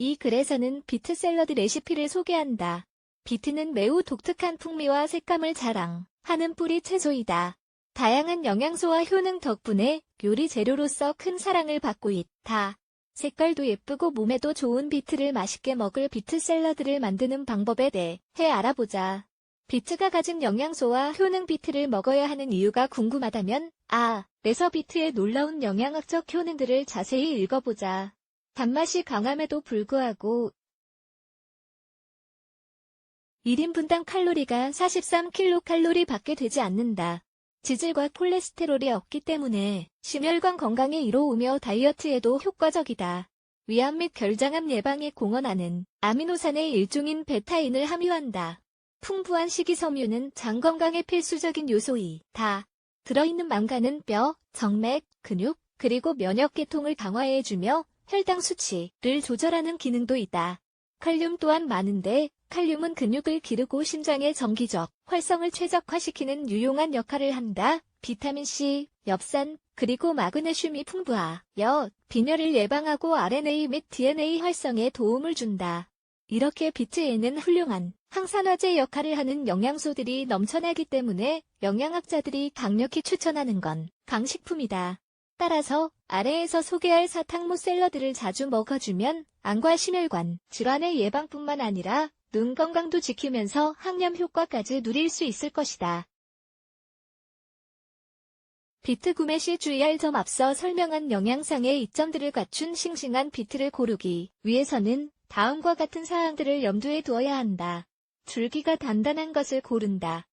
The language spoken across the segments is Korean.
이 글에서는 비트 샐러드 레시피를 소개한다. 비트는 매우 독특한 풍미와 색감을 자랑하는 뿌리 채소이다. 다양한 영양소와 효능 덕분에 요리 재료로서 큰 사랑을 받고 있다. 색깔도 예쁘고 몸에도 좋은 비트를 맛있게 먹을 비트 샐러드를 만드는 방법에 대해 알아보자. 비트가 가진 영양소와 효능 비트를 먹어야 하는 이유가 궁금하다면 아, 레서 비트의 놀라운 영양학적 효능들을 자세히 읽어보자. 단맛이 강함에도 불구하고 1인분당 칼로리가 43kcal 밖에 되지 않는다. 지질과 콜레스테롤이 없기 때문에 심혈관 건강에 이로우며 다이어트에도 효과적이다. 위암 및 결장암 예방에 공헌하는 아미노산의 일종인 베타인을 함유한다. 풍부한 식이섬유는 장 건강에 필수적인 요소이다. 들어있는 망간은 뼈, 정맥, 근육, 그리고 면역계통을 강화해주며 혈당 수치를 조절하는 기능도 있다. 칼륨 또한 많은데 칼륨은 근육을 기르고 심장의 정기적 활성을 최적화시키는 유용한 역할을 한다. 비타민C, 엽산, 그리고 마그네슘이 풍부하여 빈혈을 예방하고 RNA 및 DNA 활성에 도움을 준다. 이렇게 비트에는 훌륭한 항산화제 역할을 하는 영양소들이 넘쳐나기 때문에 영양학자들이 강력히 추천하는 건 강식품이다. 따라서 아래에서 소개할 사탕무 샐러드를 자주 먹어주면 안과 심혈관 질환의 예방뿐만 아니라 눈 건강도 지키면서 항염 효과까지 누릴 수 있을 것이다. 비트 구매 시 주의할 점 앞서 설명한 영양상의 이점들을 갖춘 싱싱한 비트를 고르기 위해서는 다음과 같은 사항들을 염두에 두어야 한다. 줄기가 단단한 것을 고른다.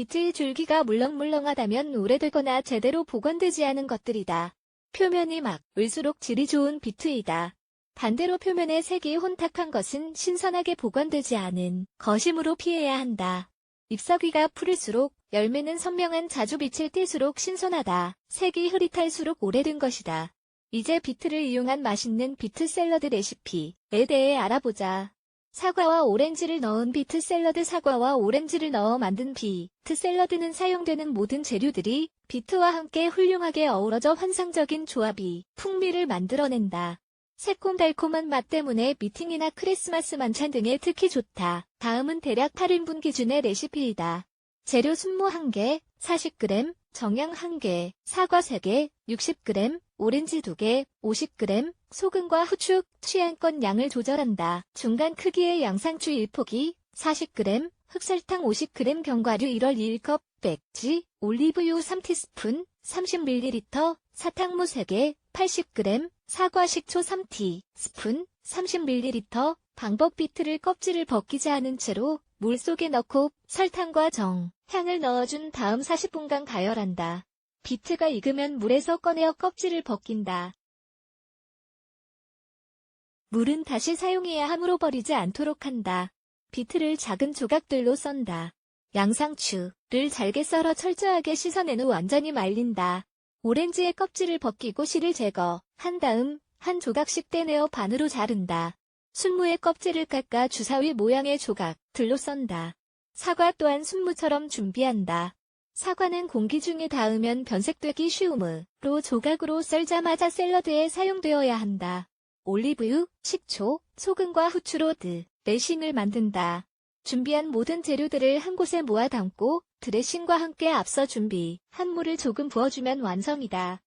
비트의 줄기가 물렁물렁하다면 오래되거나 제대로 보관되지 않은 것들이다. 표면이 막 을수록 질이 좋은 비트이다. 반대로 표면에 색이 혼탁한 것은 신선하게 보관되지 않은 것이므로 피해야 한다. 잎사귀가 푸를수록 열매는 선명한 자주빛을 띨수록 신선하다. 색이 흐릿할수록 오래된 것이다. 이제 비트를 이용한 맛있는 비트 샐러드 레시피에 대해 알아보자. 사과와 오렌지를 넣은 비트 샐러드 사과와 오렌지를 넣어 만든 비트 샐러드는 사용되는 모든 재료들이 비트와 함께 훌륭하게 어우러져 환상적인 조합이 풍미를 만들어낸다. 새콤달콤한 맛 때문에 미팅이나 크리스마스 만찬 등에 특히 좋다. 다음은 대략 8인분 기준의 레시피이다. 재료 순무 1개, 40g, 정양 1개, 사과 3개, 60g, 오렌지 2개, 50g, 소금과 후추, 취향껏 양을 조절한다. 중간 크기의 양상추 1포기, 40g, 흑설탕 50g 견과류 1월 1컵, 백지, 올리브유 3티스푼, 30ml, 사탕무 3개, 80g, 사과 식초 3티, 스푼, 30ml, 방법 비트를 껍질을 벗기지 않은 채로 물 속에 넣고 설탕과 정, 향을 넣어준 다음 40분간 가열한다. 비트가 익으면 물에서 꺼내어 껍질을 벗긴다. 물은 다시 사용해야 하므로 버리지 않도록 한다. 비트를 작은 조각들로 썬다. 양상추를 잘게 썰어 철저하게 씻어낸 후 완전히 말린다. 오렌지의 껍질을 벗기고 실을 제거 한 다음 한 조각씩 떼내어 반으로 자른다. 순무의 껍질을 깎아 주사위 모양의 조각들로 썬다. 사과 또한 순무처럼 준비한다. 사과는 공기 중에 닿으면 변색되기 쉬우므로 조각으로 썰자마자 샐러드에 사용되어야 한다. 올리브유, 식초, 소금과 후추로 드레싱을 만든다. 준비한 모든 재료들을 한 곳에 모아 담고 드레싱과 함께 앞서 준비한 물을 조금 부어주면 완성이다.